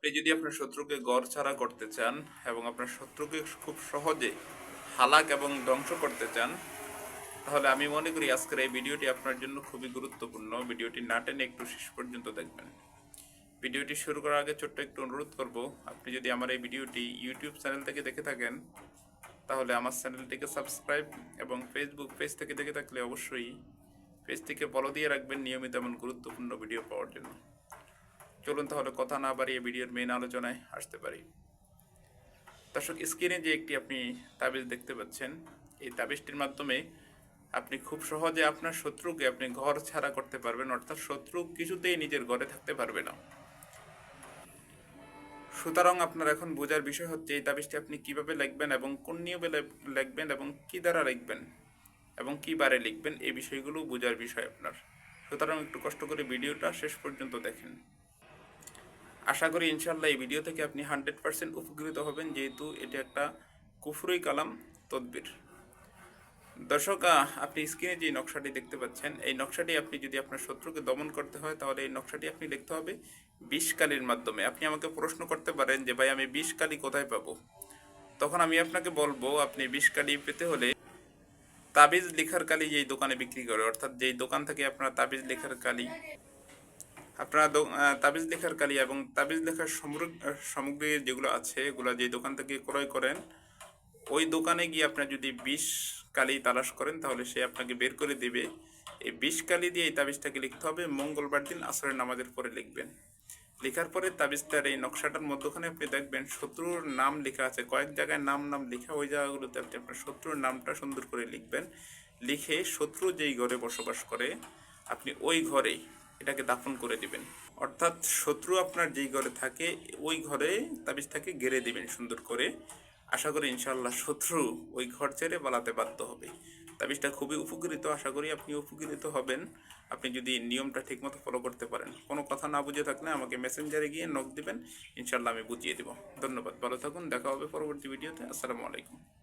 আপনি যদি আপনার শত্রুকে গড় ছাড়া করতে চান এবং আপনার শত্রুকে খুব সহজে হালাক এবং ধ্বংস করতে চান, তাহলে আমি মনে করি আজকের এই ভিডিওটি আপনার জন্য খুবই গুরুত্বপূর্ণ। ভিডিওটি না টেনে একটু শেষ পর্যন্ত দেখবেন। ভিডিওটি শুরু করার আগে ছোট্ট একটু অনুরোধ করব, আপনি যদি আমার এই ভিডিওটি ইউটিউব চ্যানেল থেকে দেখে থাকেন, তাহলে আমার চ্যানেলটিকে সাবস্ক্রাইব এবং ফেসবুক পেজ থেকে দেখে থাকলে অবশ্যই পেজটিকে ফলো দিয়ে রাখবেন নিয়মিত এমন গুরুত্বপূর্ণ ভিডিও পাওয়ার জন্য। চলুন তাহলে কথা না বাড়িয়ে ভিডিওর মেন আলোচনায় আসতে পারি। দর্শক স্ক্রিনে যে একটি আপনি তাবিজ দেখতে পাচ্ছেন, এই তাবিজটির মাধ্যমে আপনি খুব সহজে আপনার শত্রুকে আপনি ঘর ছাড়া করতে পারবেন, অর্থাৎ শত্রু কিছুতেই নিজের ঘরে থাকতে পারবে না। সুতরাং আপনার এখন বোঝার বিষয় হচ্ছে, এই তাবিজটি আপনি কীভাবে লিখবেন এবং কোন নিয়মে লেখ- লিখবেন এবং কি দ্বারা লিখবেন এবং কি বারে লিখবেন, এই বিষয়গুলো বোঝার বিষয় আপনার। সুতরাং একটু কষ্ট করে ভিডিওটা শেষ পর্যন্ত দেখেন। আশা করি ইনশাল্লাহ এই ভিডিও থেকে আপনি হান্ড্রেড পার্সেন্ট উপকৃত হবেন, যেহেতু এটি একটা কুফরুই কালাম তদবির। দর্শক আপনি স্ক্রিনে যে নকশাটি দেখতে পাচ্ছেন, এই নকশাটি আপনি যদি আপনার শত্রুকে দমন করতে হয়, তাহলে এই নকশাটি আপনি লিখতে হবে বিষ কালির মাধ্যমে। আপনি আমাকে প্রশ্ন করতে পারেন যে, ভাই, আমি বিষ কালি কোথায় পাবো? তখন আমি আপনাকে বলব, আপনি বিষ কালি পেতে হলে তাবিজ লেখার কালি যেই দোকানে বিক্রি করে, অর্থাৎ যেই দোকান থেকে আপনার তাবিজ লেখার কালি আপনারা তাবিজ লেখার কালি এবং তাবিজ লেখার সামগ্রী সামগ্রী যেগুলো আছে, এগুলো যে দোকান থেকে ক্রয় করেন, ওই দোকানে গিয়ে আপনার যদি বিষ কালি তালাশ করেন, তাহলে সে আপনাকে বের করে দেবে। এই বিষ কালি দিয়ে এই তাবিজটাকে লিখতে হবে, মঙ্গলবার দিন আসরের নামাজের পরে লিখবেন। লেখার পরে তাবিজটার এই নকশাটার মধ্যখানে আপনি দেখবেন শত্রুর নাম লেখা আছে। কয়েক জায়গায় নাম নাম লেখা, ওই জায়গাগুলোতে আপনি আপনার শত্রুর নামটা সুন্দর করে লিখবেন। লিখে শত্রু যেই ঘরে বসবাস করে, আপনি ওই ঘরেই এটাকে দাফন করে দিবেন। অর্থাৎ শত্রু আপনার যেই ঘরে থাকে, ওই ঘরে তাবিজটাকে গেড়ে দিবেন সুন্দর করে। আশা করি ইনশাল্লাহ শত্রু ওই ঘর ছেড়ে পালাতে বাধ্য হবে। তাবিজটা খুবই উপকৃত, আশা করি আপনি উপকৃত হবেন। আপনি যদি নিয়মটা ঠিকমতো ফলো করতে পারেন। কোনো কথা না বুঝে থাকলে আমাকে মেসেঞ্জারে গিয়ে নক দিবেন। ইনশাল্লাহ আমি বুঝিয়ে দেব। ধন্যবাদ। ভালো থাকুন। দেখা হবে পরবর্তী ভিডিওতে। আসসালামু আলাইকুম।